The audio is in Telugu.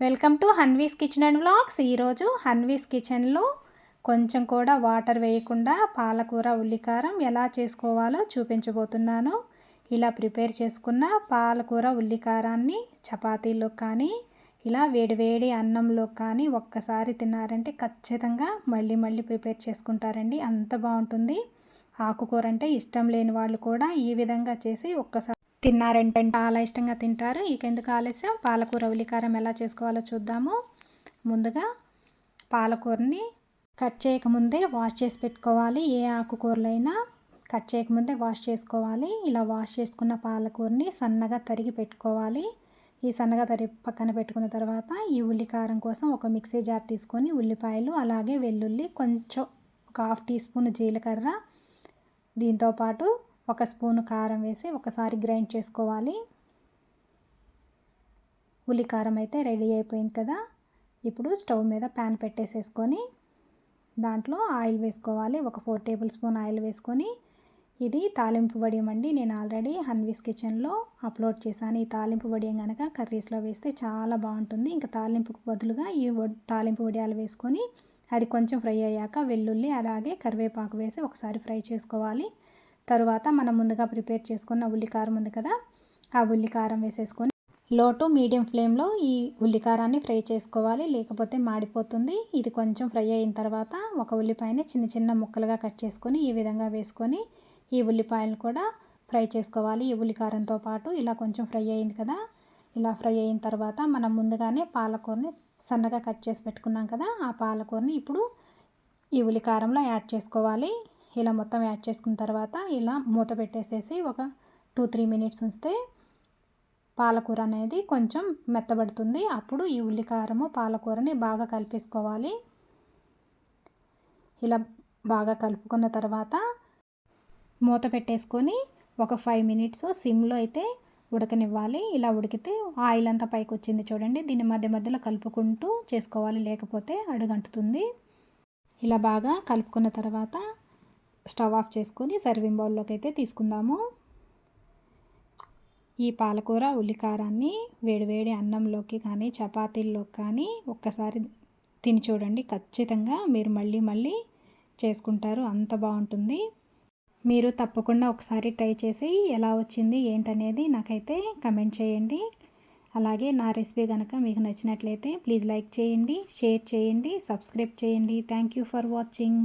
Welcome to Hanvi's kitchen and vlogs. ఈరోజు హన్వీస్ కిచెన్లో కొంచెం కూడా వాటర్ వేయకుండా పాలకూర ఉల్లికారం ఎలా చేసుకోవాలో చూపించబోతున్నాను. ఇలా ప్రిపేర్ చేసుకున్న పాలకూర ఉల్లికారాన్ని చపాతీలో కానీ ఇలా వేడివేడి అన్నంలో కానీ ఒక్కసారి తిన్నారంటే ఖచ్చితంగా మళ్ళీ మళ్ళీ ప్రిపేర్ చేసుకుంటారండి. అంత బాగుంటుంది. ఆకుకూర అంటే ఇష్టం లేని వాళ్ళు కూడా ఈ విధంగా చేసి ఒక్కసారి తిన్నారంటే చాలా ఇష్టంగా తింటారు. ఇక ఎందుకు ఆలస్యం? పాలకూర ఉల్లికారం ఎలా చేసుకోవాలో చూద్దాము. ముందుగా పాలకూరని కట్ చేయకముందే వాష్ చేసి పెట్టుకోవాలి. ఏ ఆకుకూరలైనా కట్ చేయకముందే వాష్ చేసుకోవాలి. ఇలా వాష్ చేసుకున్న పాలకూరని సన్నగా తరిగి పెట్టుకోవాలి. ఈ సన్నగా తరిగి పక్కన పెట్టుకున్న తర్వాత ఈ ఉల్లికారం కోసం ఒక మిక్సీ జార్ తీసుకొని ఉల్లిపాయలు అలాగే వెల్లుల్లి కొంచెం ఒక హాఫ్ టీ స్పూన్ జీలకర్ర దీంతోపాటు ఒక స్పూను కారం వేసి ఒకసారి గ్రైండ్ చేసుకోవాలి. ఉల్లి కారం అయితే రెడీ అయిపోయింది కదా. ఇప్పుడు స్టవ్ మీద ప్యాన్ పెట్టేసేసుకొని దాంట్లో ఆయిల్ వేసుకోవాలి. ఒక ఫోర్ టేబుల్ స్పూన్ ఆయిల్ వేసుకొని ఇది తాలింపు వడియం అండి. నేను ఆల్రెడీ హన్వీస్ కిచెన్లో అప్లోడ్ చేశాను. ఈ తాలింపు వడియం కనుక కర్రీస్లో వేస్తే చాలా బాగుంటుంది. ఇంకా తాలింపుకు బదులుగా ఈ తాలింపు వడియాలు వేసుకొని అది కొంచెం ఫ్రై అయ్యాక వెల్లుల్లి అలాగే కరివేపాకు వేసి ఒకసారి ఫ్రై చేసుకోవాలి. తరువాత మనం ముందుగా ప్రిపేర్ చేసుకున్న ఉల్లికారం ఉంది కదా ఆ ఉల్లికారం వేసేసుకొని లో టు మీడియం ఫ్లేమ్లో ఈ ఉల్లికారాన్ని ఫ్రై చేసుకోవాలి. లేకపోతే మాడిపోతుంది. ఇది కొంచెం ఫ్రై అయిన తర్వాత ఒక ఉల్లిపాయని చిన్న చిన్న ముక్కలుగా కట్ చేసుకొని ఈ విధంగా వేసుకొని ఈ ఉల్లిపాయలు కూడా ఫ్రై చేసుకోవాలి. ఈ ఉల్లికారంతో పాటు ఇలా కొంచెం ఫ్రై అయింది కదా ఇలా ఫ్రై అయిన తర్వాత మనం ముందుగానే పాలకూరని సన్నగా కట్ చేసి పెట్టుకున్నాం కదా ఆ పాలకూరని ఇప్పుడు ఈ ఉల్లికారంలో యాడ్ చేసుకోవాలి. ఇలా మొత్తం యాడ్ చేసుకున్న తర్వాత ఇలా మూత పెట్టేసేసి ఒక టూ త్రీ మినిట్స్ ఉంచితే పాలకూర అనేది కొంచెం మెత్తబడుతుంది. అప్పుడు ఈ ఉల్లికారము పాలకూరని బాగా కలిపేసుకోవాలి. ఇలా బాగా కలుపుకున్న తర్వాత మూత పెట్టేసుకొని ఒక ఫైవ్ మినిట్స్ సిమ్లో అయితే ఉడకనివ్వాలి. ఇలా ఉడికితే ఆయిల్ అంతా పైకి వచ్చింది చూడండి. దీన్ని మధ్య మధ్యలో కలుపుకుంటూ చేసుకోవాలి. లేకపోతే అడుగంటుతుంది. ఇలా బాగా కలుపుకున్న తర్వాత స్టవ్ ఆఫ్ చేసుకొని సర్వింగ్ బౌల్లోకి అయితే తీసుకుందాము. ఈ పాలకూర ఉల్లికారాన్ని వేడివేడి అన్నంలోకి కానీ చపాతీల్లోకి కానీ ఒక్కసారి తిని చూడండి. ఖచ్చితంగా మీరు మళ్ళీ మళ్ళీ చేసుకుంటారు. అంత బాగుంటుంది. మీరు తప్పకుండా ఒకసారి ట్రై చేసి ఎలా వచ్చింది ఏంటనేది నాకైతే కమెంట్ చేయండి. అలాగే నా రెసిపీ కనుక మీకు నచ్చినట్లయితే ప్లీజ్ లైక్ చేయండి షేర్ చేయండి సబ్స్క్రైబ్ చేయండి. Thank you for watching.